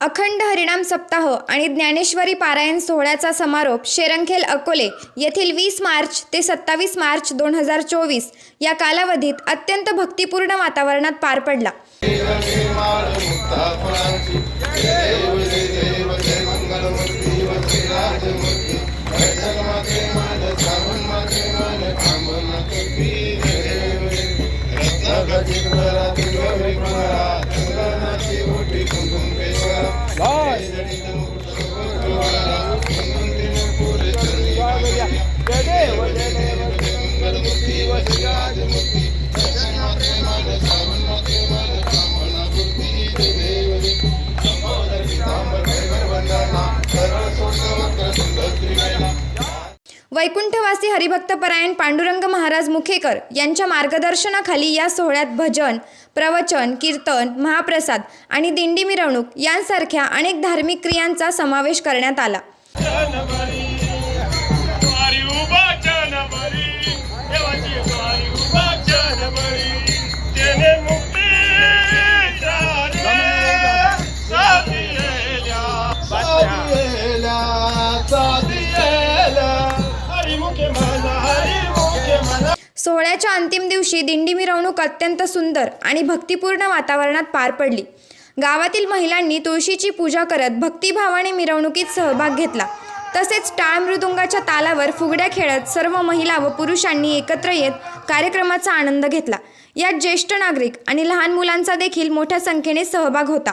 अखंड हरिणाम सप्ताह आणि ज्ञानेश्वरी पारायण सोहळ्याचा समारोप शेरंखेल अकोले येथील वीस मार्च ते सत्तावीस मार्च दोन हजार चोवीस या कालावधीत अत्यंत भक्तिपूर्ण वातावरणात पार पडला वैकुंठवासी हरिभक्तपरायण पांडुरंग महाराज मुखेकर यांच्या मार्गदर्शनाखाली या सोहळ्यात भजन प्रवचन कीर्तन महाप्रसाद आणि दिंडी मिरवणूक यांसारख्या अनेक धार्मिक क्रियांचा समावेश करण्यात आला. सोहळ्याच्या अंतिम दिवशी दिंडी मिरवणूक अत्यंत सुंदर आणि भक्तिपूर्ण वातावरणात पार पडली. गावातील महिलांनी तुळशीची पूजा करत भक्तिभावाने मिरवणुकीत सहभाग घेतला. तसेच टाळ मृदुंगाच्या तालावर फुगड्या खेळत सर्व महिला व पुरुषांनी एकत्र येत कार्यक्रमाचा आनंद घेतला. यात ज्येष्ठ नागरिक आणि लहान मुलांचा देखील मोठ्या संख्येने सहभाग होता.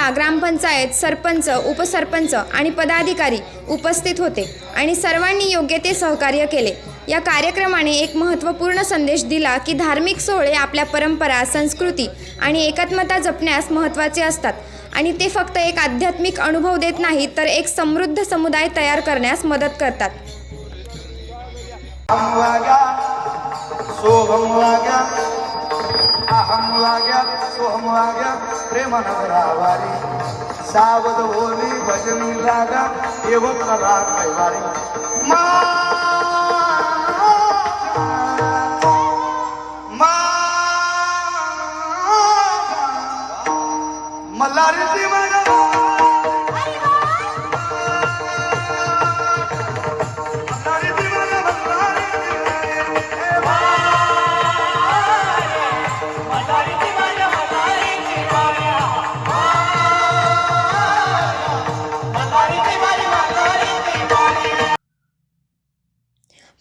सहसा ग्रामपंचायत सरपंच उपसरपंच आणि पदाधिकारी उपस्थित होते आणि सर्वांनी योग्य ते सहकार्य केले. या कार्यक्रमाने एक महत्त्वपूर्ण संदेश दिला की धार्मिक सोहळे आपल्या परंपरा संस्कृती आणि एकात्मता जपण्यास महत्त्वाचे असतात. आणि ते फक्त एक आध्यात्मिक अनुभव देत नाही तर एक समृद्ध समुदाय तयार करण्यास मदत करतात. सोहम वाग्या अहं वाग्या सोहम वाग्या प्रेमनगरावारी सावध होली भजनी लागा एवं करा कैवारी मा मा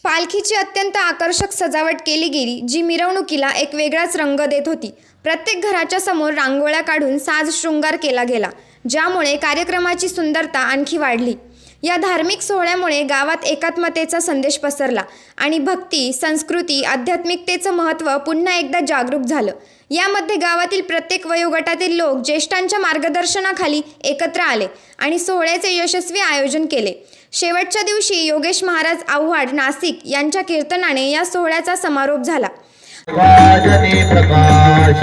पालखीची अत्यंत आकर्षक सजावट केली गेली जी मिरवणुकीला एक वेगळाच रंग देत होती. प्रत्येक घराच्या समोर रांगोळ्या काढून साज शृंगार केला गेला ज्यामुळे कार्यक्रमाची सुंदरता आणखी वाढली. या धार्मिक सोहळ्यामुळे गावात एकात्मतेचा संदेश पसरला आणि भक्ती संस्कृती आध्यात्मिकतेचं महत्त्व पुन्हा एकदा जागरूक झालं. यामध्ये गावातील प्रत्येक वयोगटातील लोक ज्येष्ठांच्या मार्गदर्शनाखाली एकत्र आले आणि सोहळ्याचे यशस्वी आयोजन केले. शेवटच्या दिवशी योगेश महाराज आव्हाड नाशिक यांच्या कीर्तनाने या सोहळ्याचा समारोप झाला. वाजनी प्रकाश.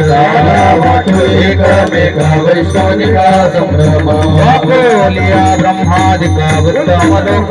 वाटो एक मेघा वैश्वनिका संभ्रम वाकोलिया ब्रह्मादिका वृत्तमलोक